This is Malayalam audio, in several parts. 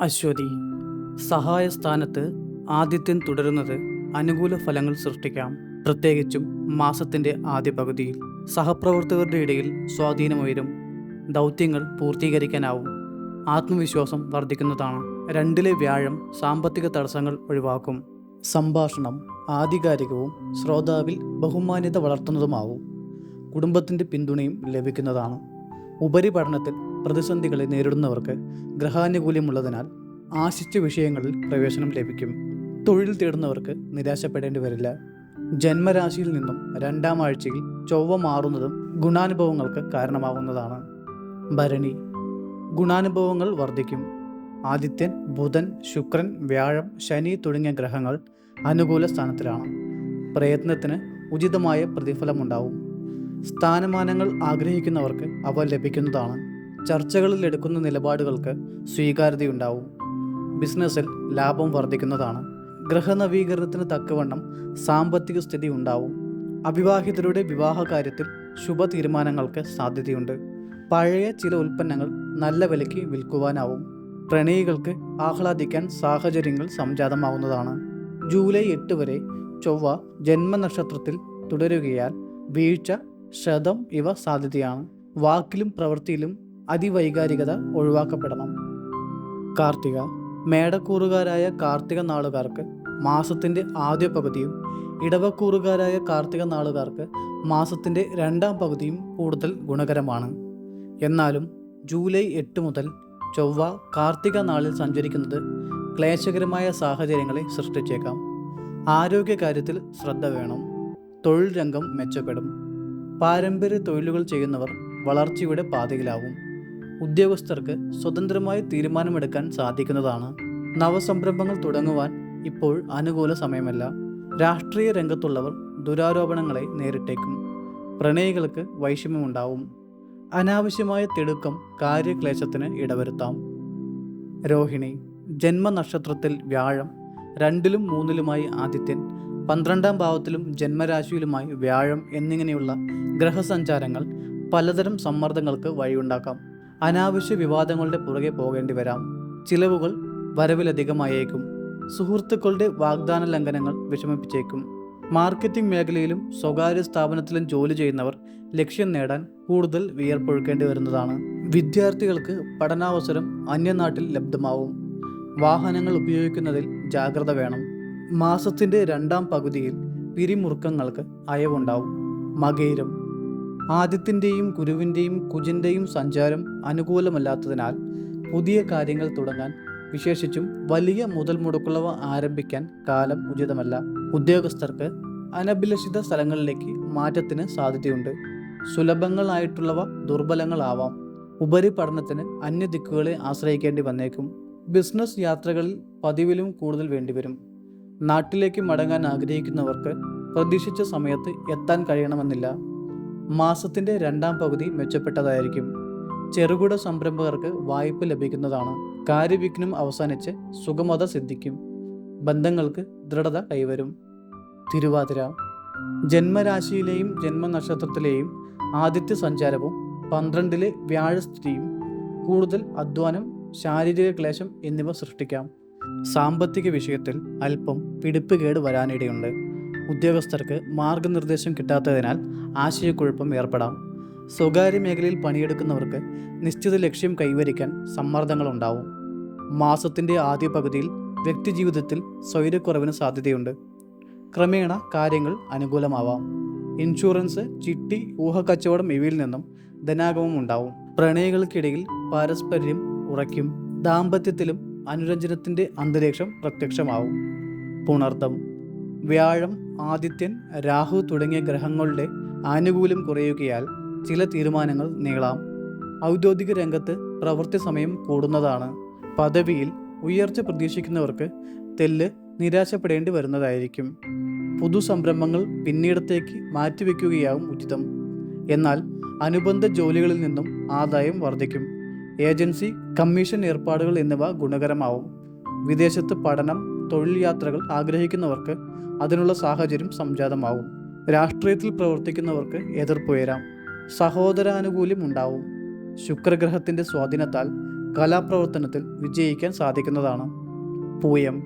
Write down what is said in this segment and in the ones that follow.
അശ്വതി. സഹായസ്ഥാനത്ത് ആദിത്യൻ തുടരുന്നത് അനുകൂല ഫലങ്ങൾ സൃഷ്ടിക്കാം. പ്രത്യേകിച്ചും മാസത്തിന്റെ ആദ്യ പകുതിയിൽ സഹപ്രവർത്തകരുടെ ഇടയിൽ സ്വാധീനമുയരും. ദൗത്യങ്ങൾ പൂർത്തീകരിക്കാനാവും. ആത്മവിശ്വാസം വർദ്ധിക്കുന്നതാണ്. രണ്ടിലെ വ്യാഴം സാമ്പത്തിക തടസ്സങ്ങൾ ഒഴിവാക്കും. സംഭാഷണം ആധികാരികവും ശ്രോതാവിൽ ബഹുമാന്യത വളർത്തുന്നതുമാവും. കുടുംബത്തിന്റെ പിന്തുണയും ലഭിക്കുന്നതാണ്. ഉപരിപഠനത്തിൽ പ്രതിസന്ധികളെ നേരിടുന്നവർക്ക് ഗ്രഹാനുകൂല്യമുള്ളതിനാൽ ആശിച്ച വിഷയങ്ങളിൽ പ്രവേശനം ലഭിക്കും. തൊഴിൽ തേടുന്നവർക്ക് നിരാശപ്പെടേണ്ടി വരില്ല. ജന്മരാശിയിൽ നിന്നും രണ്ടാം ആഴ്ചയിൽ ചൊവ്വ മാറുന്നതും ഗുണാനുഭവങ്ങൾക്ക് കാരണമാകുന്നതാണ് ഭരണി. ഗുണാനുഭവങ്ങൾ വർദ്ധിക്കും. ആദിത്യൻ ബുധൻ ശുക്രൻ വ്യാഴം ശനി തുടങ്ങിയ ഗ്രഹങ്ങൾ അനുകൂല സ്ഥാനത്തിലാണ്. പ്രയത്നത്തിന് ഉചിതമായ പ്രതിഫലമുണ്ടാവും. സ്ഥാനമാനങ്ങൾ ആഗ്രഹിക്കുന്നവർക്ക് അവ ലഭിക്കുന്നതാണ്. ചർച്ചകളിൽ എടുക്കുന്ന നിലപാടുകൾക്ക് സ്വീകാര്യതയുണ്ടാവും. ബിസിനസ്സിൽ ലാഭം വർദ്ധിക്കുന്നതാണ്. ഗ്രഹനവീകരണത്തിന് തക്കവണ്ണം സാമ്പത്തിക സ്ഥിതി ഉണ്ടാവും. അവിവാഹിതരുടെ വിവാഹ കാര്യത്തിൽ ശുഭ തീരുമാനങ്ങൾക്ക് സാധ്യതയുണ്ട്. പഴയ ചില ഉൽപ്പന്നങ്ങൾ നല്ല വിലയ്ക്ക് വിൽക്കുവാനാവും. പ്രണയികൾക്ക് ആഹ്ലാദിക്കാൻ സാഹചര്യങ്ങൾ സംജാതമാവുന്നതാണ്. ജൂലൈ എട്ട് വരെ ചൊവ്വ ജന്മനക്ഷത്രത്തിൽ തുടരുകയാൽ വീഴ്ച ശതം ഇവ സാധ്യതയാണ്. വാക്കിലും പ്രവൃത്തിയിലും അതിവൈകാരികത ഒഴിവാക്കപ്പെടണം. കാർത്തിക മേടക്കൂറുകാരായ കാർത്തിക നാളുകാർക്ക് മാസത്തിന്റെ ആദ്യ പകുതിയും ഇടവക്കൂറുകാരായ കാർത്തിക നാളുകാർക്ക് മാസത്തിന്റെ രണ്ടാം പകുതിയും കൂടുതൽ ഗുണകരമാണ്. എന്നാലും ജൂലൈ എട്ട് മുതൽ ചൊവ്വ കാർത്തിക നാളിൽ സഞ്ചരിക്കുന്നത് ക്ലേശകരമായ സാഹചര്യങ്ങളെ സൃഷ്ടിച്ചേക്കാം. ആരോഗ്യകാര്യത്തിൽ ശ്രദ്ധ വേണം. തൊഴിൽ രംഗം മെച്ചപ്പെടും. പാരമ്പര്യ തൊഴിലുകൾ ചെയ്യുന്നവർ വളർച്ചയുടെ പാതയിലാവും. ഉദ്യോഗസ്ഥർക്ക് സ്വതന്ത്രമായി തീരുമാനമെടുക്കാൻ സാധിക്കുന്നതാണ്. നവസംരംഭങ്ങൾ തുടങ്ങുവാൻ ഇപ്പോൾ അനുകൂല സമയമല്ല. രാഷ്ട്രീയ രംഗത്തുള്ളവർ ദുരാരോപണങ്ങളെ നേരിട്ടേക്കും. പ്രണയികൾക്ക് വൈഷമ്യമുണ്ടാവും. അനാവശ്യമായ തിടുക്കം കാര്യക്ലേശത്തിന് ഇടവരുത്താം. രോഹിണി ജന്മനക്ഷത്രത്തിൽ വ്യാഴം രണ്ടിലും മൂന്നിലുമായി ആദിത്യൻ പന്ത്രണ്ടാം ഭാവത്തിലും ജന്മരാശിയിലുമായി വ്യാഴം എന്നിങ്ങനെയുള്ള ഗ്രഹസഞ്ചാരങ്ങൾ പലതരം സമ്മർദ്ദങ്ങൾക്ക് വഴിയുണ്ടാക്കാം. അനാവശ്യ വിവാദങ്ങളുടെ പുറകെ പോകേണ്ടി വരാം. ചിലവുകൾ വരവിലധികമായേക്കും. സുഹൃത്തുക്കളുടെ വാഗ്ദാന ലംഘനങ്ങൾ വിഷമിപ്പിച്ചേക്കും. മാർക്കറ്റിംഗ് മേഖലയിലും സ്വകാര്യ സ്ഥാപനത്തിലും ജോലി ചെയ്യുന്നവർ ലക്ഷ്യം നേടാൻ കൂടുതൽ വിയർപ്പൊഴുക്കേണ്ടി വരുന്നതാണ്. വിദ്യാർത്ഥികൾക്ക് പഠനാവസരം അന്യനാട്ടിൽ ലബ്ധമാവും. വാഹനങ്ങൾ ഉപയോഗിക്കുന്നതിൽ ജാഗ്രത വേണം. മാസത്തിന്റെ രണ്ടാം പകുതിയിൽ പിരിമുറുക്കങ്ങൾക്ക് അയവുണ്ടാവും. മകയിരം ആദ്യത്തിന്റെയും ഗുരുവിന്റെയും കുജിന്റെയും സഞ്ചാരം അനുകൂലമല്ലാത്തതിനാൽ പുതിയ കാര്യങ്ങൾ തുടങ്ങാൻ വിശേഷിച്ചും വലിയ മുതൽ മുടക്കുള്ളവ ആരംഭിക്കാൻ കാലം ഉചിതമല്ല. ഉദ്യോഗസ്ഥർക്ക് അനഭിലഷിത സ്ഥലങ്ങളിലേക്ക് മാറ്റത്തിന് സാധ്യതയുണ്ട്. സുലഭങ്ങളായിട്ടുള്ളവ ദുർബലങ്ങളാവാം. ഉപരിപഠനത്തിന് അന്യദിക്കുകളെ ആശ്രയിക്കേണ്ടി വന്നേക്കും. ബിസിനസ് യാത്രകളിൽ പതിവിലും കൂടുതൽ വേണ്ടിവരും. നാട്ടിലേക്ക് മടങ്ങാൻ ആഗ്രഹിക്കുന്നവർക്ക് പ്രതീക്ഷിച്ച സമയത്ത് എത്താൻ കഴിയണമെന്നില്ല. മാസത്തിന്റെ രണ്ടാം പകുതി മെച്ചപ്പെട്ടതായിരിക്കും. ചെറുകിട സംരംഭകർക്ക് വായ്പ ലഭിക്കുന്നതാണ് കാര്യവിഘ്നം അവസാനിച്ച് സുഗമത സിദ്ധിക്കും. ബന്ധങ്ങൾക്ക് ദൃഢത കൈവരും. തിരുവാതിര. ജന്മരാശിയിലെയും ജന്മനക്ഷത്രത്തിലെയും ആദിത്യ സഞ്ചാരവും പന്ത്രണ്ടിലെ വ്യാഴസ്ഥിതിയും കൂടുതൽ അധ്വാനം ശാരീരിക ക്ലേശം എന്നിവ സൃഷ്ടിക്കാം. സാമ്പത്തിക വിഷയത്തിൽ അല്പം പിടിപ്പുകേട് വരാനിടയുണ്ട്. ഉദ്യോഗസ്ഥർക്ക് മാർഗനിർദ്ദേശം കിട്ടാത്തതിനാൽ ആശയക്കുഴപ്പം ഏർപ്പെടാം. സ്വകാര്യ മേഖലയിൽ പണിയെടുക്കുന്നവർക്ക് നിശ്ചിത ലക്ഷ്യം കൈവരിക്കാൻ സമ്മർദ്ദങ്ങളുണ്ടാവും. മാസത്തിന്റെ ആദ്യ പകുതിയിൽ വ്യക്തിജീവിതത്തിൽ സ്വൈര്യക്കുറവിന് സാധ്യതയുണ്ട്. ക്രമേണ കാര്യങ്ങൾ അനുകൂലമാവാം. ഇൻഷുറൻസ് ചിട്ടി ഊഹക്കച്ചവടം ഇവയിൽ നിന്നും ധനാഗമം ഉണ്ടാവും. പ്രണയികൾക്കിടയിൽ പാരസ്പര്യം ഉറയ്ക്കും. ദാമ്പത്യത്തിലും അനുരഞ്ജനത്തിന്റെ അന്തരീക്ഷം പ്രത്യക്ഷമാവും. പുണർദം വ്യാഴം ആദിത്യൻ രാഹു തുടങ്ങിയ ഗ്രഹങ്ങളുടെ ആനുകൂല്യം കുറയുകയാൽ ചില തീരുമാനങ്ങൾ നീളാം. ഔദ്യോഗിക രംഗത്ത് പ്രവൃത്തി സമയം കൂടുന്നതാണ്. പദവിയിൽ ഉയർച്ച പ്രതീക്ഷിക്കുന്നവർക്ക് തെല്ല് നിരാശപ്പെടേണ്ടി വരുന്നതായിരിക്കും. പുതു സംരംഭങ്ങൾ പിന്നീടത്തേക്ക് മാറ്റിവെക്കുകയാവും ഉചിതം. എന്നാൽ അനുബന്ധ ജോലികളിൽ നിന്നും ആദായം വർദ്ധിക്കും. ഏജൻസി കമ്മീഷൻ ഏർപ്പാടുകൾ എന്നിവ ഗുണകരമാവും. വിദേശത്ത് പഠനം തൊഴിൽ യാത്രകൾ ആഗ്രഹിക്കുന്നവർക്ക് അതിനുള്ള സാഹചര്യം സംജാതമാവും. രാഷ്ട്രീയത്തിൽ പ്രവർത്തിക്കുന്നവർക്ക് എതിർപ്പുയരാം സഹോദരാനുകൂല്യം ഉണ്ടാവും. ശുക്രഗ്രഹത്തിന്റെ സ്വാധീനത്താൽ കലാപ്രവർത്തനത്തിൽ വിജയിക്കാൻ സാധിക്കുന്നതാണ്. പൂയം.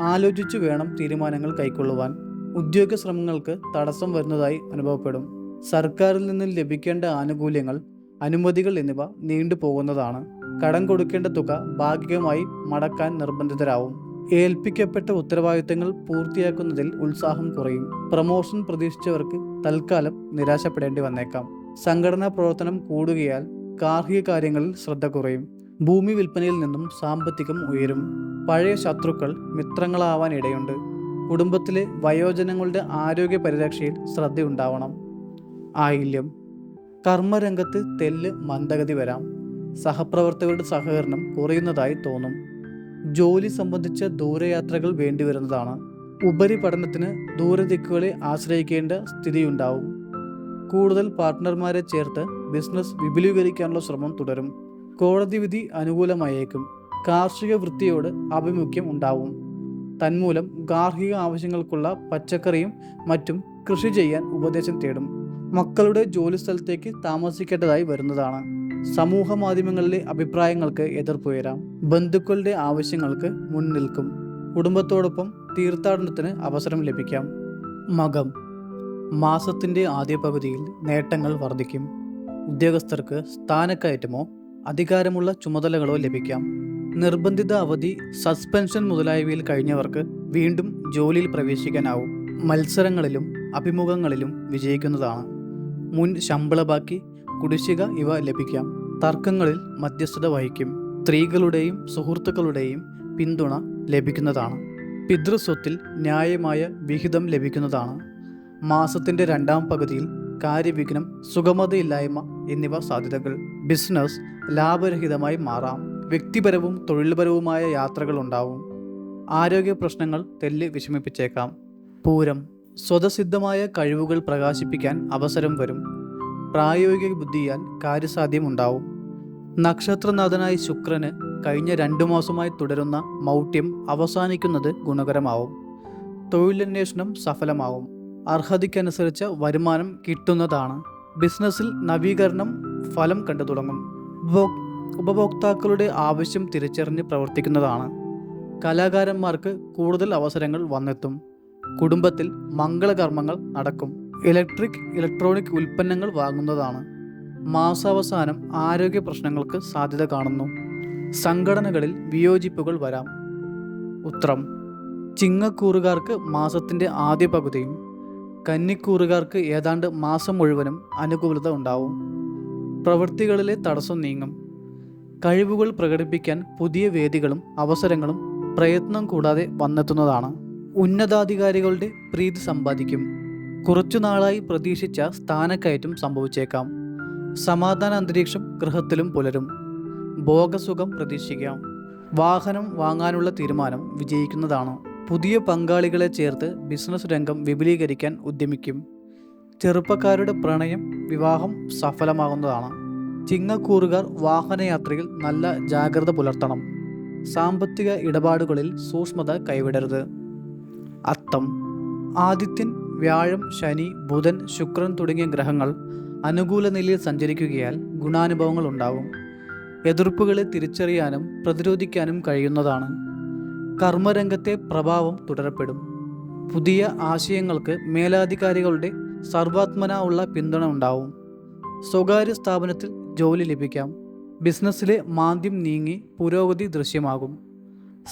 ആലോചിച്ചു വേണം തീരുമാനങ്ങൾ കൈക്കൊള്ളുവാൻ. ഉദ്യോഗ ശ്രമങ്ങൾക്ക് തടസ്സം വരുന്നതായി അനുഭവപ്പെടും. സർക്കാരിൽ നിന്ന് ലഭിക്കേണ്ട ആനുകൂല്യങ്ങൾ അനുമതികൾ എന്നിവ നീണ്ടുപോകുന്നതാണ്. കടം കൊടുക്കേണ്ട തുക ഭാഗികമായി മടക്കാൻ നിർബന്ധിതരാവും. ഏൽപ്പിക്കപ്പെട്ട ഉത്തരവാദിത്തങ്ങൾ പൂർത്തിയാക്കുന്നതിൽ ഉത്സാഹം കുറയും. പ്രമോഷൻ പ്രതീക്ഷിച്ചവർക്ക് തൽക്കാലം നിരാശപ്പെടേണ്ടി വന്നേക്കാം. സംഘടനാ പ്രവർത്തനം കൂടുകയാൽ ഗാർഹിക കാര്യങ്ങളിൽ ശ്രദ്ധ കുറയും. ഭൂമി വിൽപ്പനയിൽ നിന്നും സാമ്പത്തികം ഉയരും. പഴയ ശത്രുക്കൾ മിത്രങ്ങളാവാൻ ഇടയുണ്ട്. കുടുംബത്തിലെ വയോജനങ്ങളുടെ ആരോഗ്യ പരിരക്ഷയിൽ ശ്രദ്ധയുണ്ടാവണം. ആയില്യം. കർമ്മരംഗത്ത് തെല്ല് മന്ദഗതി വരാം. സഹപ്രവർത്തകരുടെ സഹകരണം കുറയുന്നതായി തോന്നും. ജോലി സംബന്ധിച്ച ദൂരയാത്രകൾ വേണ്ടിവരുന്നതാണ്. ഉപരിപഠനത്തിന് ദൂരദിക്കുകളെ ആശ്രയിക്കേണ്ട സ്ഥിതിയുണ്ടാവും. കൂടുതൽ പാർട്ട്ണർമാരെ ചേർത്ത് ബിസിനസ് വിപുലീകരിക്കാനുള്ള ശ്രമം തുടരും. കോടതി വിധി അനുകൂലമായേക്കും. കാർഷിക വൃത്തിയോട് ആഭിമുഖ്യം ഉണ്ടാവും. തന്മൂലം ഗാർഹിക ആവശ്യങ്ങൾക്കുള്ള പച്ചക്കറിയും മറ്റും കൃഷി ചെയ്യാൻ ഉപദേശം തേടും. മക്കളുടെ ജോലി സ്ഥലത്തേക്ക് താമസിക്കേണ്ടതായി വരുന്നതാണ്. സമൂഹ മാധ്യമങ്ങളിലെ അഭിപ്രായങ്ങൾക്ക് എതിർപ്പുയരാം. ബന്ധുക്കളുടെ ആവശ്യങ്ങൾക്ക് മുൻനിൽക്കും കുടുംബത്തോടൊപ്പം തീർത്ഥാടനത്തിന് അവസരം ലഭിക്കാം. മകം. മാസത്തിന്റെ ആദ്യ പകുതിയിൽ നേട്ടങ്ങൾ വർദ്ധിക്കും. ഉദ്യോഗസ്ഥർക്ക് സ്ഥാനക്കയറ്റമോ അധികാരമുള്ള ചുമതലകളോ ലഭിക്കാം. നിർബന്ധിത അവധി സസ്പെൻഷൻ മുതലായവയിൽ കഴിഞ്ഞവർക്ക് വീണ്ടും ജോലിയിൽ പ്രവേശിക്കാനാവും. മത്സരങ്ങളിലും അഭിമുഖങ്ങളിലും വിജയിക്കുന്നതാണ്. മുൻ ശമ്പള ബാക്കി കുടിശ്ശിക ഇവ ലഭിക്കാം. തർക്കങ്ങളിൽ മധ്യസ്ഥത വഹിക്കും. സ്ത്രീകളുടെയും സുഹൃത്തുക്കളുടെയും പിന്തുണ ലഭിക്കുന്നതാണ്. പിതൃസ്വത്തിൽ ന്യായമായ വിഹിതം ലഭിക്കുന്നതാണ്. മാസത്തിന്റെ രണ്ടാം പകുതിയിൽ കാര്യവിഘ്നം സുഗമതയില്ലായ്മ എന്നിവ സാധ്യതകൾ. ബിസിനസ് ലാഭരഹിതമായി മാറാം. വ്യക്തിപരവും തൊഴിൽപരവുമായ യാത്രകൾ ഉണ്ടാവും. ആരോഗ്യ പ്രശ്നങ്ങൾ തെല്ല് വിഷമിപ്പിച്ചേക്കാം. പൂരം. സ്വതസിദ്ധമായ കഴിവുകൾ പ്രകാശിപ്പിക്കാൻ അവസരം വരും. പ്രായോഗിക ബുദ്ധിയാൽ കാര്യസാധ്യം ഉണ്ടാവും നക്ഷത്രനാഥനായ ശുക്രന് കഴിഞ്ഞ രണ്ടു മാസമായി തുടരുന്ന മൗഢ്യം അവസാനിക്കുന്നത് ഗുണകരമാവും. തൊഴിലന്വേഷണം സഫലമാവും. അർഹതയ്ക്കനുസരിച്ച് വരുമാനം കിട്ടുന്നതാണ്. ബിസിനസ്സിൽ നവീകരണം ഫലം കണ്ടു തുടങ്ങും. ഉപഭോക്താക്കളുടെ ആവശ്യം തിരിച്ചറിഞ്ഞ് പ്രവർത്തിക്കുന്നതാണ്. കലാകാരന്മാർക്ക് കൂടുതൽ അവസരങ്ങൾ വന്നെത്തും. കുടുംബത്തിൽ മംഗളകർമ്മങ്ങൾ നടക്കും. ഇലക്ട്രിക് ഇലക്ട്രോണിക് ഉൽപ്പന്നങ്ങൾ വാങ്ങുന്നതാണ്. മാസാവസാനം ആരോഗ്യ പ്രശ്നങ്ങൾക്ക് സാധ്യത കാണുന്നു. സംഘടനകളിൽ വിയോജിപ്പുകൾ വരാം. ഉത്തരം ചിങ്ങക്കൂറുകാർക്ക് മാസത്തിന്റെ ആദ്യ പകുതിയും കന്നിക്കൂറുകാർക്ക് ഏതാണ്ട് മാസം മുഴുവനും അനുകൂലത ഉണ്ടാവും. പ്രവൃത്തികളിലെ തടസ്സം നീങ്ങും. കഴിവുകൾ പ്രകടിപ്പിക്കാൻ പുതിയ വേദികളും അവസരങ്ങളും പ്രയത്നം കൂടാതെ വന്നെത്തുന്നതാണ്. ഉന്നതാധികാരികളുടെ പ്രീതി സമ്പാദിക്കും. കുറച്ചു നാളായി പ്രതീക്ഷിച്ച സ്ഥാനക്കയറ്റം സംഭവിച്ചേക്കാം. സമാധാന അന്തരീക്ഷം ഗൃഹത്തിലും പുലരും. ഭോഗസുഖം പ്രതീക്ഷിക്കാം. വാഹനം വാങ്ങാനുള്ള തീരുമാനം വിജയിക്കുന്നതാണ്. പുതിയ പങ്കാളികളെ ചേർത്ത് ബിസിനസ് രംഗം വിപുലീകരിക്കാൻ ഉദ്യമിക്കും. ചെറുപ്പക്കാരുടെ പ്രണയം വിവാഹം സഫലമാകുന്നതാണ്. ചിങ്ങക്കൂറുകാർ വാഹനയാത്രയിൽ നല്ല ജാഗ്രത പുലർത്തണം. സാമ്പത്തിക ഇടപാടുകളിൽ സൂക്ഷ്മത കൈവിടരുത്. അത്തം. ആദിത്യൻ വ്യാഴം ശനി ബുധൻ ശുക്രൻ തുടങ്ങിയ ഗ്രഹങ്ങൾ അനുകൂല നിലയിൽ സഞ്ചരിക്കുകയാൽ ഗുണാനുഭവങ്ങൾ ഉണ്ടാവും. എതിർപ്പുകളെ തിരിച്ചറിയാനും പ്രതിരോധിക്കാനും കഴിയുന്നതാണ്. കർമ്മരംഗത്തെ പ്രഭാവം തുടരപ്പെടും. പുതിയ ആശയങ്ങൾക്ക് മേലാധികാരികളുടെ സർവാത്മന ഉള്ള പിന്തുണ ഉണ്ടാവും. സ്വകാര്യ സ്ഥാപനത്തിൽ ജോലി ലഭിക്കാം. ബിസിനസ്സിലെ മാന്ദ്യം നീങ്ങി പുരോഗതി ദൃശ്യമാകും.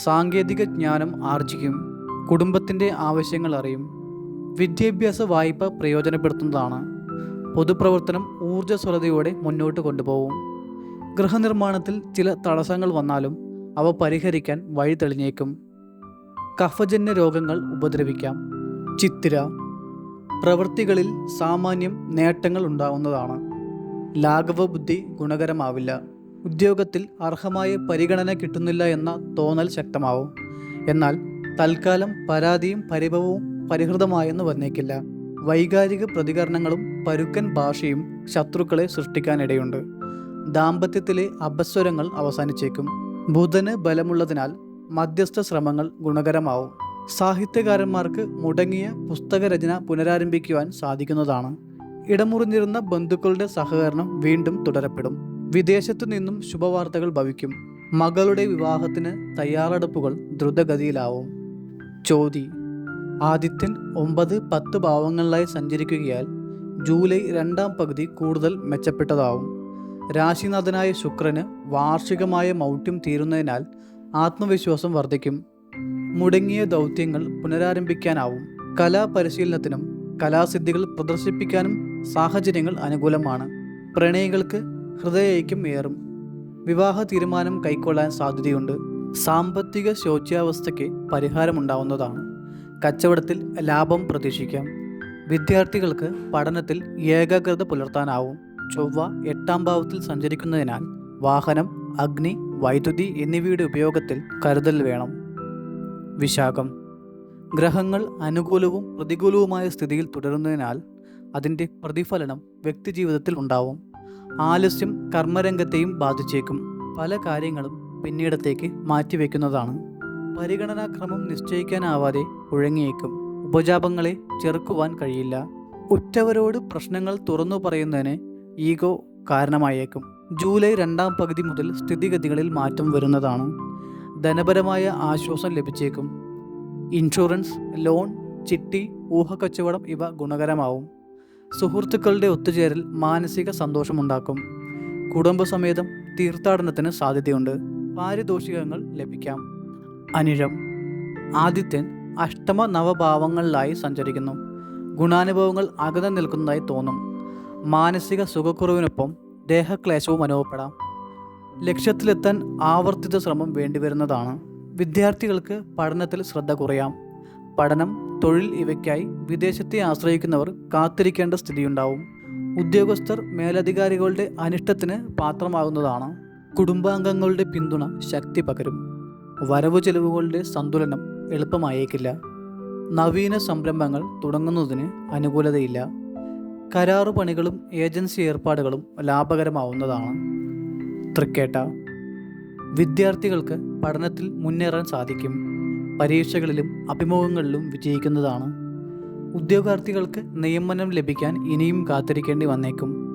സാങ്കേതിക ജ്ഞാനം ആർജിക്കും. കുടുംബത്തിന്റെ ആവശ്യങ്ങൾ അറിയും. വിദ്യാഭ്യാസ വായ്പ പ്രയോജനപ്പെടുത്തുന്നതാണ്. പൊതുപ്രവർത്തനം ഊർജസ്വലതയോടെ മുന്നോട്ട് കൊണ്ടുപോകും ഗൃഹനിർമ്മാണത്തിൽ ചില തടസ്സങ്ങൾ വന്നാലും അവ പരിഹരിക്കാൻ വഴി തെളിഞ്ഞേക്കും. കഫജന്യ രോഗങ്ങൾ ഉപദ്രവിക്കാം. ചിത്തിര. പ്രവൃത്തികളിൽ സാമാന്യം നേട്ടങ്ങൾ ഉണ്ടാവുന്നതാണ്. ലാഘവ ബുദ്ധി ഗുണകരമാവില്ല. ഉദ്യോഗത്തിൽ അർഹമായ പരിഗണന കിട്ടുന്നില്ല എന്ന തോന്നൽ ശക്തമാവും. എന്നാൽ തൽക്കാലം പരാതിയും പരിഭവവും പരിഹൃതമായെന്ന് വന്നേക്കില്ല. വൈകാരിക പ്രതികരണങ്ങളും പരുക്കൻ ഭാഷയും ശത്രുക്കളെ സൃഷ്ടിക്കാനിടയുണ്ട്. ദാമ്പത്യത്തിലെ അപസ്വരങ്ങൾ അവസാനിച്ചേക്കും. ബുധന് ബലമുള്ളതിനാൽ മധ്യസ്ഥ ശ്രമങ്ങൾ ഗുണകരമാവും. സാഹിത്യകാരന്മാർക്ക് മുടങ്ങിയ പുസ്തകരചന പുനരാരംഭിക്കുവാൻ സാധിക്കുന്നതാണ്. ഇടമുറിഞ്ഞിരുന്ന ബന്ധുക്കളുടെ സഹകരണം വീണ്ടും തുടരപ്പെടും. വിദേശത്തു നിന്നും ശുഭവാർത്തകൾ ഭവിക്കും. മകളുടെ വിവാഹത്തിന് തയ്യാറെടുപ്പുകൾ ദ്രുതഗതിയിലാവും. ചോതി ആദിത്യൻ ഒമ്പത് പത്ത് ഭാവങ്ങളിലായി സഞ്ചരിക്കുകയാൽ ജൂലൈ രണ്ടാം പകുതി കൂടുതൽ മെച്ചപ്പെട്ടതാവും. രാശിനാഥനായ ശുക്രന് വാർഷികമായ മൗഢ്യം തീരുന്നതിനാൽ ആത്മവിശ്വാസം വർദ്ധിക്കും. മുടങ്ങിയ ദൗത്യങ്ങൾ പുനരാരംഭിക്കാനാവും. കലാപരിശീലനത്തിനും കലാസിദ്ധികൾ പ്രദർശിപ്പിക്കാനും സാഹചര്യങ്ങൾ അനുകൂലമാണ്. പ്രണയികൾക്ക് ഹൃദയൈക്യം ഏറും. വിവാഹ തീരുമാനം കൈക്കൊള്ളാൻ സാധ്യതയുണ്ട്. സാമ്പത്തിക ശോച്യാവസ്ഥയ്ക്ക് പരിഹാരമുണ്ടാവുന്നതാണ്. കച്ചവടത്തിൽ ലാഭം പ്രതീക്ഷിക്കാം. വിദ്യാർത്ഥികൾക്ക് പഠനത്തിൽ ഏകാഗ്രത പുലർത്താനാവും. ചൊവ്വ എട്ടാം ഭാവത്തിൽ സഞ്ചരിക്കുന്നതിനാൽ വാഹനം അഗ്നി വൈദ്യുതി എന്നിവയുടെ ഉപയോഗത്തിൽ കരുതൽ വേണം. വിശാഖം. ഗ്രഹങ്ങൾ അനുകൂലവും പ്രതികൂലവുമായ സ്ഥിതിയിൽ തുടരുന്നതിനാൽ അതിന്റെ പ്രതിഫലനം വ്യക്തിജീവിതത്തിൽ ഉണ്ടാവും. ആലസ്യം കർമ്മരംഗത്തെയും ബാധിച്ചേക്കും. പല കാര്യങ്ങളും പിന്നീടത്തേക്ക് മാറ്റിവെക്കുന്നതാണ്. പരിഗണനാക്രമം നിശ്ചയിക്കാനാവാതെ കുഴങ്ങിയേക്കും ഉപജാപങ്ങളെ ചെറുക്കുവാൻ കഴിയില്ല. ഉറ്റവരോട് പ്രശ്നങ്ങൾ തുറന്നു പറയുന്നതിന് ഈഗോ കാരണമായേക്കും. ജൂലൈ രണ്ടാം പകുതി മുതൽ സ്ഥിതിഗതികളിൽ മാറ്റം വരുന്നതാണ് ധനപരമായ ആശ്വാസം ലഭിച്ചേക്കും. ഇൻഷുറൻസ് ലോൺ ചിട്ടി ഊഹക്കച്ചവടം ഇവ ഗുണകരമാവും. സുഹൃത്തുക്കളുടെ ഒത്തുചേരൽ മാനസിക സന്തോഷമുണ്ടാക്കും. കുടുംബസമേതം തീർത്ഥാടനത്തിന് സാധ്യതയുണ്ട്. പാരിതോഷികങ്ങൾ ലഭിക്കാം. അനിഴം. ആദിത്യൻ അഷ്ടമ നവഭാവങ്ങളിലായി സഞ്ചരിക്കുന്നു. ഗുണാനുഭവങ്ങൾ അകന്നു നിൽക്കുന്നതായി തോന്നും. മാനസിക സുഖക്കുറവിനൊപ്പം ദേഹക്ലേശവും അനുഭവപ്പെടാം. ലക്ഷ്യത്തിലെത്താൻ ആവർത്തിത ശ്രമം വേണ്ടിവരുന്നതാണ്. വിദ്യാർത്ഥികൾക്ക് പഠനത്തിൽ ശ്രദ്ധ കുറയാം. പഠനം തൊഴിൽ ഇവയ്ക്കായി വിദേശത്തെ ആശ്രയിക്കുന്നവർ കാത്തിരിക്കേണ്ട സ്ഥിതിയുണ്ടാവും. ഉദ്യോഗസ്ഥർ മേലധികാരികളുടെ അനിഷ്ടത്തിന് പാത്രമാകുന്നതാണ്. കുടുംബാംഗങ്ങളുടെ പിന്തുണ ശക്തി പകരും. വരവ് ചെലവുകളുടെ സന്തുലനം എളുപ്പമായേക്കില്ല. നവീന സംരംഭങ്ങൾ തുടങ്ങുന്നതിന് അനുകൂലതയില്ല. കരാറു പണികളും ഏജൻസി ഏർപ്പാടുകളും ലാഭകരമാവുന്നതാണ്. തൃക്കേട്ട. വിദ്യാർത്ഥികൾക്ക് പഠനത്തിൽ മുന്നേറാൻ സാധിക്കും. പരീക്ഷകളിലും അഭിമുഖങ്ങളിലും വിജയിക്കുന്നതാണ്. ഉദ്യോഗാർത്ഥികൾക്ക് നിയമനം ലഭിക്കാൻ ഇനിയും കാത്തിരിക്കേണ്ടി വന്നേക്കും.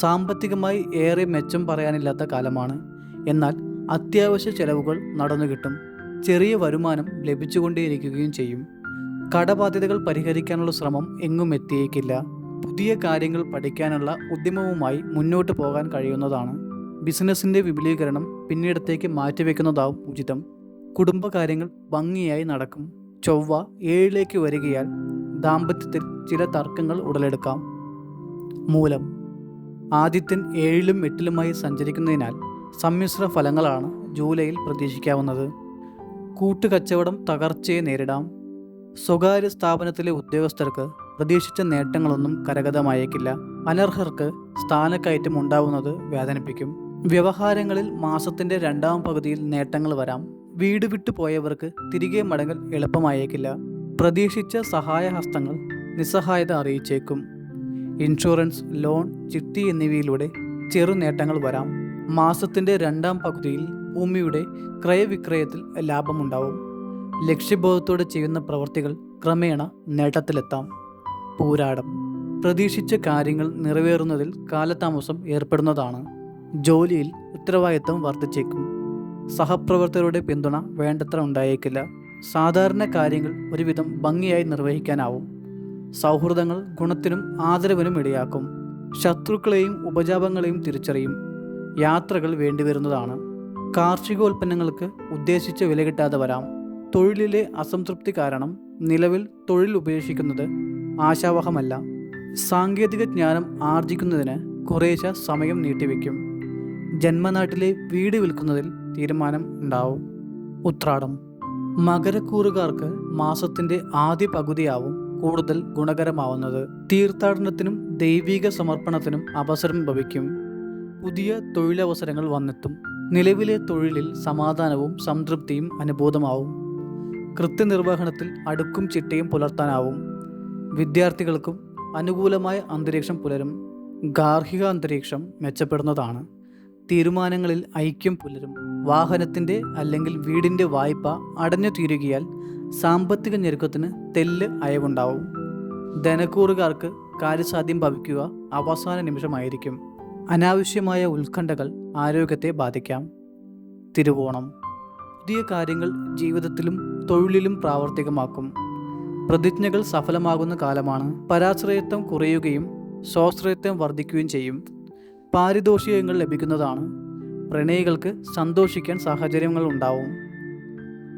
സാമ്പത്തികമായി ഏറെ മെച്ചം പറയാനില്ലാത്ത കാലമാണ്. എന്നാൽ അത്യാവശ്യ ചെലവുകൾ നടന്നു കിട്ടും. ചെറിയ വരുമാനം ലഭിച്ചുകൊണ്ടേയിരിക്കുകയും ചെയ്യും. കടബാധ്യതകൾ പരിഹരിക്കാനുള്ള ശ്രമം എങ്ങും എത്തിയേക്കില്ല. പുതിയ കാര്യങ്ങൾ പഠിക്കാനുള്ള ഉദ്യമവുമായി മുന്നോട്ട് പോകാൻ കഴിയുന്നതാണ്. ബിസിനസ്സിന്റെ വിപുലീകരണം പിന്നീടത്തേക്ക് മാറ്റിവെക്കുന്നതാവും ഉചിതം. കുടുംബകാര്യങ്ങൾ ഭംഗിയായി നടക്കും. ചൊവ്വ ഏഴിലേക്ക് വരികയാൽ ദാമ്പത്യത്തിൽ ചില തർക്കങ്ങൾ ഉടലെടുക്കാം. മൂലം ആദിത്യൻ ഏഴിലും എട്ടിലുമായി സഞ്ചരിക്കുന്നതിനാൽ സമ്മിശ്ര ഫലങ്ങളാണ് ജൂലൈയിൽ പ്രതീക്ഷിക്കാവുന്നത്. കൂട്ടുകച്ചവടം തകർച്ചയെ നേരിടാം. സ്വകാര്യ സ്ഥാപനത്തിലെ ഉദ്യോഗസ്ഥർക്ക് പ്രതീക്ഷിച്ച നേട്ടങ്ങളൊന്നും കരഗതമായേക്കില്ല. അനർഹർക്ക് സ്ഥാനക്കയറ്റം ഉണ്ടാവുന്നത് വേദനിപ്പിക്കും. വ്യവഹാരങ്ങളിൽ മാസത്തിന്റെ രണ്ടാം പകുതിയിൽ നേട്ടങ്ങൾ വരാം. വീട് വിട്ടു പോയവർക്ക് തിരികെ മടങ്ങൽ എളുപ്പമായേക്കില്ല. പ്രതീക്ഷിച്ച സഹായഹസ്തങ്ങൾ നിസ്സഹായത അറിയിച്ചേക്കും. ഇൻഷുറൻസ് ലോൺ ചിട്ടി എന്നിവയിലൂടെ ചെറു നേട്ടങ്ങൾ വരാം. മാസത്തിന്റെ രണ്ടാം പകുതിയിൽ ഭൂമിയുടെ ക്രയവിക്രയത്തിൽ ലാഭമുണ്ടാവും. ലക്ഷ്യബോധത്തോടെ ചെയ്യുന്ന പ്രവർത്തികൾ ക്രമേണ നേട്ടത്തിലെത്താം. പോരാടം. പ്രതീക്ഷിച്ച കാര്യങ്ങൾ നിറവേറുന്നതിൽ കാലതാമസം ഏർപ്പെടുന്നതാണ്. ജോലിയിൽ ഉത്തരവാദിത്തം വർദ്ധിച്ചേക്കും. സഹപ്രവർത്തകരുടെ പിന്തുണ വേണ്ടത്ര ഉണ്ടായേക്കില്ല. സാധാരണ കാര്യങ്ങൾ ഒരുവിധം ഭംഗിയായി നിർവഹിക്കാനാവും. സൗഹൃദങ്ങൾ ഗുണത്തിനും ആദരവിനും ഇടയാക്കും. ശത്രുക്കളെയും ഉപജാപങ്ങളെയും തിരിച്ചറിയും. യാത്രകൾ വേണ്ടിവരുന്നതാണ്. കാർഷികോൽപ്പന്നങ്ങൾക്ക് ഉദ്ദേശിച്ച വില കിട്ടാതെ വരാം. തൊഴിലിലെ അസംതൃപ്തി കാരണം നിലവിൽ തൊഴിൽ ഉപേക്ഷിക്കുന്നത് ആശാവഹമല്ല. സാങ്കേതിക ജ്ഞാനം ആർജിക്കുന്നതിന് കുറേശ്ശെ സമയം നീട്ടിവെക്കും. ജന്മനാട്ടിലെ വീട് വിൽക്കുന്നതിൽ തീരുമാനം ഉണ്ടാവും. ഉത്രാടം. മകരക്കൂറുകാർക്ക് മാസത്തിന്റെ ആദ്യ പകുതിയാവും കൂടുതൽ ഗുണകരമാവുന്നത്. തീർത്ഥാടനത്തിനും ദൈവിക സമർപ്പണത്തിനും അവസരം ഭവിക്കും പുതിയ തൊഴിലവസരങ്ങൾ വന്നെത്തും. നിലവിലെ തൊഴിലിൽ സമാധാനവും സംതൃപ്തിയും അനുഭൂതമാവും കൃത്യനിർവഹണത്തിൽ അടുക്കും ചിട്ടയും പുലർത്താനാവും. വിദ്യാർത്ഥികൾക്കും അനുകൂലമായ അന്തരീക്ഷം പുലരും. ഗാർഹിക അന്തരീക്ഷം മെച്ചപ്പെടുന്നതാണ്. തീരുമാനങ്ങളിൽ ഐക്യം പുലരും. വാഹനത്തിന്റെ അല്ലെങ്കിൽ വീടിന്റെ വായ്പ അടഞ്ഞു തീരുകയാൽ സാമ്പത്തിക ഞെരുക്കത്തിന് തെല്ല് അയവുണ്ടാവും. ധനക്കൂറുകാർക്ക് കാര്യസാധ്യം ഭവിക്കുക അവസാന നിമിഷമായിരിക്കും. അനാവശ്യമായ ഉത്കണ്ഠകൾ ആരോഗ്യത്തെ ബാധിക്കാം. തിരുവോണം. പുതിയ കാര്യങ്ങൾ ജീവിതത്തിലും തൊഴിലിലും പ്രാവർത്തികമാക്കും. പ്രതിജ്ഞകൾ സഫലമാകുന്ന കാലമാണ്. പരാശ്രയത്വം കുറയുകയും സ്വാശ്രയത്വം വർദ്ധിക്കുകയും ചെയ്യും. പാരിതോഷികങ്ങൾ ലഭിക്കുന്നതാണ്. പ്രണയികൾക്ക് സന്തോഷിക്കാൻ സാഹചര്യങ്ങൾ ഉണ്ടാവും.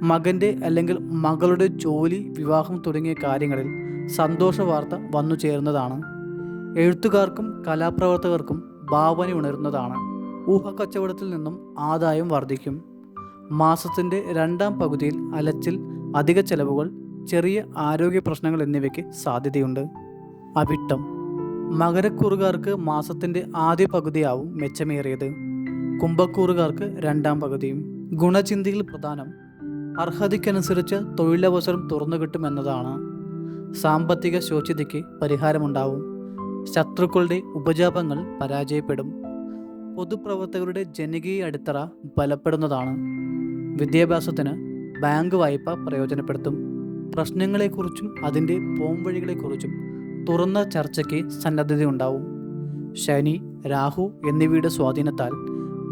മകന്റെ അല്ലെങ്കിൽ മകളുടെ ജോലി വിവാഹം തുടങ്ങിയ കാര്യങ്ങളിൽ സന്തോഷ വാർത്ത വന്നു ചേരുന്നതാണ് എഴുത്തുകാർക്കും കലാപ്രവർത്തകർക്കും ഭാവന ഉണരുന്നതാണ് ഊഹക്കച്ചവടത്തിൽ നിന്നും ആദായം വർദ്ധിക്കും. മാസത്തിന്റെ രണ്ടാം പകുതിയിൽ അലച്ചിൽ അധിക ചെലവുകൾ ചെറിയ ആരോഗ്യ പ്രശ്നങ്ങൾ എന്നിവയ്ക്ക് സാധ്യതയുണ്ട്. അവിട്ടം. മകരക്കൂറുകാർക്ക് മാസത്തിന്റെ ആദ്യ പകുതിയാവും മെച്ചമേറിയത്. കുംഭക്കൂറുകാർക്ക് രണ്ടാം പകുതിയും. ഗുണചിന്തയിൽ പ്രധാനം. അർഹതയ്ക്കനുസരിച്ച് തൊഴിലവസരം തുറന്നു കിട്ടുമെന്നതാണ് സാമ്പത്തിക ശോച്യതയ്ക്ക് പരിഹാരമുണ്ടാവും. ശത്രുക്കളുടെ ഉപജാപങ്ങൾ പരാജയപ്പെടും. പൊതുപ്രവർത്തകരുടെ ജനകീയ അടിത്തറ ബലപ്പെടുന്നതാണ്. വിദ്യാഭ്യാസത്തിന് ബാങ്ക് വായ്പ പ്രയോജനപ്പെടുത്തും. പ്രശ്നങ്ങളെക്കുറിച്ചും അതിന്റെ പോംവഴികളെക്കുറിച്ചും തുറന്ന ചർച്ചയ്ക്ക് സന്നദ്ധതയുണ്ടാവും. ശനി രാഹു എന്നിവയുടെ സ്വാധീനത്താൽ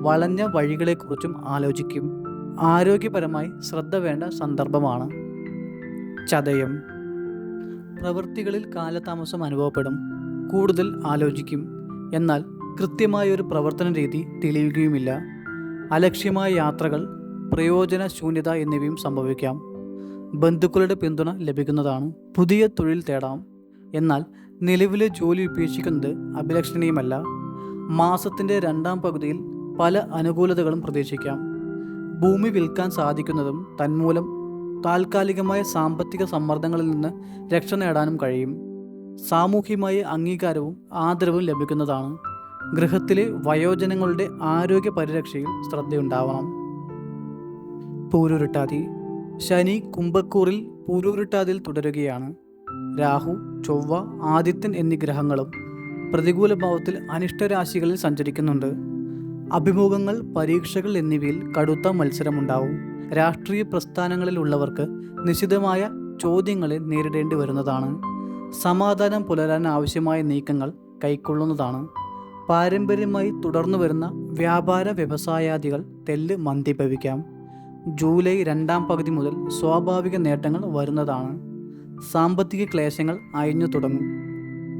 വളഞ്ഞ വഴികളെക്കുറിച്ചും ആലോചിക്കും. ആരോഗ്യപരമായി ശ്രദ്ധ വേണ്ട സന്ദർഭമാണ്. ചതയം. പ്രവൃത്തികളിൽ കാലതാമസം അനുഭവപ്പെടും. കൂടുതൽ ആലോചിക്കും. എന്നാൽ കൃത്യമായ ഒരു പ്രവർത്തന രീതി തെളിയുകയുമില്ല. അലക്ഷ്യമായ യാത്രകൾ പ്രയോജന ശൂന്യത എന്നിവയും സംഭവിക്കാം. ബന്ധുക്കളുടെ പിന്തുണ ലഭിക്കുന്നതാണ് പുതിയ തൊഴിൽ തേടാം. എന്നാൽ നിലവിലെ ജോലി ഉപേക്ഷിക്കുന്നത് അഭിലഷണീയമല്ല മാസത്തിന്റെ രണ്ടാം പകുതിയിൽ പല അനുകൂലതകളും പ്രതീക്ഷിക്കാം. ഭൂമി വിൽക്കാൻ സാധിക്കുന്നതും തന്മൂലം താൽക്കാലികമായ സാമ്പത്തിക സമ്മർദ്ദങ്ങളിൽ നിന്ന് രക്ഷ നേടാനും കഴിയും. സാമൂഹ്യമായ അംഗീകാരവും ആദരവും ലഭിക്കുന്നതാണ്. ഗൃഹത്തിലെ വയോജനങ്ങളുടെ ആരോഗ്യ പരിരക്ഷയിൽ ശ്രദ്ധയുണ്ടാവണം. പൂരുരുട്ടാതി. ശനി കുംഭക്കൂറിൽ പൂരുരുട്ടാതിൽ തുടരുകയാണ്. രാഹു ചൊവ്വ ആദിത്യൻ എന്നീ ഗ്രഹങ്ങളും പ്രതികൂല ഭാവത്തിൽ അനിഷ്ടരാശികളിൽ സഞ്ചരിക്കുന്നുണ്ട്. അഭിമുഖങ്ങൾ പരീക്ഷകൾ എന്നിവയിൽ കടുത്ത മത്സരമുണ്ടാവും. രാഷ്ട്രീയ പ്രസ്ഥാനങ്ങളിലുള്ളവർക്ക് നിശിതമായ ചോദ്യങ്ങളെ നേരിടേണ്ടി വരുന്നതാണ്. സമാധാനം പുലരാൻ ആവശ്യമായ നീക്കങ്ങൾ കൈക്കൊള്ളുന്നതാണ്. പാരമ്പര്യമായി തുടർന്നു വരുന്ന വ്യാപാര വ്യവസായാദികൾ തെല്ല് മന്ദിഭവിക്കാം. ജൂലൈ രണ്ടാം പകുതി മുതൽ സ്വാഭാവിക നേട്ടങ്ങൾ വരുന്നതാണ്. സാമ്പത്തിക ക്ലേശങ്ങൾ അയഞ്ഞു തുടങ്ങും.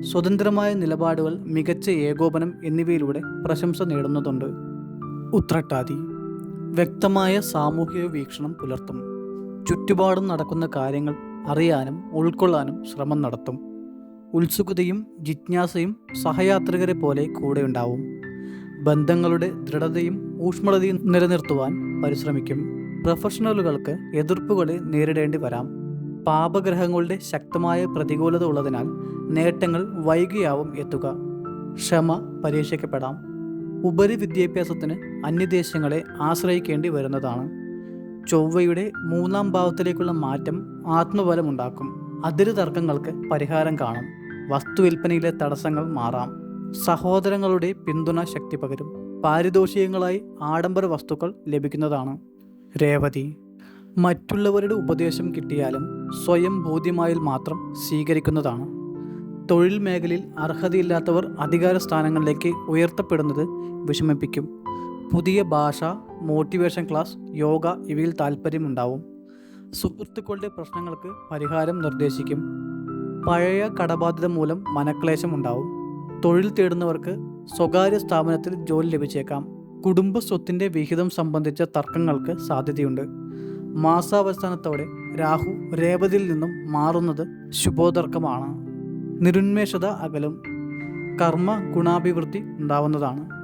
സ്വതന്ത്രമായ നിലപാടുകൾ മികച്ച ഏകോപനം എന്നിവയിലൂടെ പ്രശംസ നേടുന്നതുണ്ട്. ഉത്രട്ടാതി. വ്യക്തമായ സാമൂഹിക വീക്ഷണം പുലർത്തും. ചുറ്റുപാടും നടക്കുന്ന കാര്യങ്ങൾ അറിയാനും ഉൾക്കൊള്ളാനും ശ്രമം നടത്തും. ഉത്സുകതയും ജിജ്ഞാസയും സഹയാത്രികരെ പോലെ കൂടെ ഉണ്ടാവും. ബന്ധങ്ങളുടെ ദൃഢതയും ഊഷ്മളതയും നിലനിർത്തുവാൻ പരിശ്രമിക്കും. പ്രൊഫഷണലുകൾക്ക് എതിർപ്പുകളെ നേരിടേണ്ടി വരാം. പാപഗ്രഹങ്ങളുടെ ശക്തമായ പ്രതികൂലത ഉള്ളതിനാൽ നേട്ടങ്ങൾ വൈകിയാവും എത്തുക. ക്ഷമ പരീക്ഷിക്കപ്പെടാം. ഉപരി വിദ്യാഭ്യാസത്തിന് അന്യദേശങ്ങളെ ആശ്രയിക്കേണ്ടി വരുന്നതാണ്. ചൊവ്വയുടെ മൂന്നാം ഭാവത്തിലേക്കുള്ള മാറ്റം ആത്മബലമുണ്ടാക്കും. അതിര് തർക്കങ്ങൾക്ക് പരിഹാരം കാണും. വസ്തുവിൽപ്പനയിലെ തടസ്സങ്ങൾ മാറാം. സഹോദരങ്ങളുടെ പിന്തുണ ശക്തി പകരും. പാരിതോഷികങ്ങളായി ആഡംബര വസ്തുക്കൾ ലഭിക്കുന്നതാണ്. രേവതി മറ്റുള്ളവരുടെ ഉപദേശം കിട്ടിയാലും സ്വയം ബോധ്യമായാൽ മാത്രം സ്വീകരിക്കുന്നതാണ്. തൊഴിൽ മേഖലയിൽ അർഹതയില്ലാത്തവർ അധികാര സ്ഥാനങ്ങളിലേക്ക് ഉയർത്തപ്പെടുന്നത് വിഷമിപ്പിക്കും. പുതിയ ഭാഷ മോട്ടിവേഷൻ ക്ലാസ് യോഗ ഇവയിൽ താല്പര്യമുണ്ടാവും സുഹൃത്തുക്കളുടെ പ്രശ്നങ്ങൾക്ക് പരിഹാരം നിർദ്ദേശിക്കും. പഴയ കടബാധ്യത മൂലം മനക്ലേശം ഉണ്ടാവും. തൊഴിൽ തേടുന്നവർക്ക് സ്വകാര്യ സ്ഥാപനത്തിൽ ജോലി ലഭിച്ചേക്കാം. കുടുംബ സ്വത്തിന്റെ വിഹിതം സംബന്ധിച്ച തർക്കങ്ങൾക്ക് സാധ്യതയുണ്ട്. മാസാവസാനത്തോടെ രാഹു രേവതിയിൽ നിന്നും മാറുന്നത് ശുഭോദർക്കമാണ്. നിരുന്മേഷത അകലും. കർമ്മ ഗുണാഭിവൃദ്ധി ഉണ്ടാവുന്നതാണ്.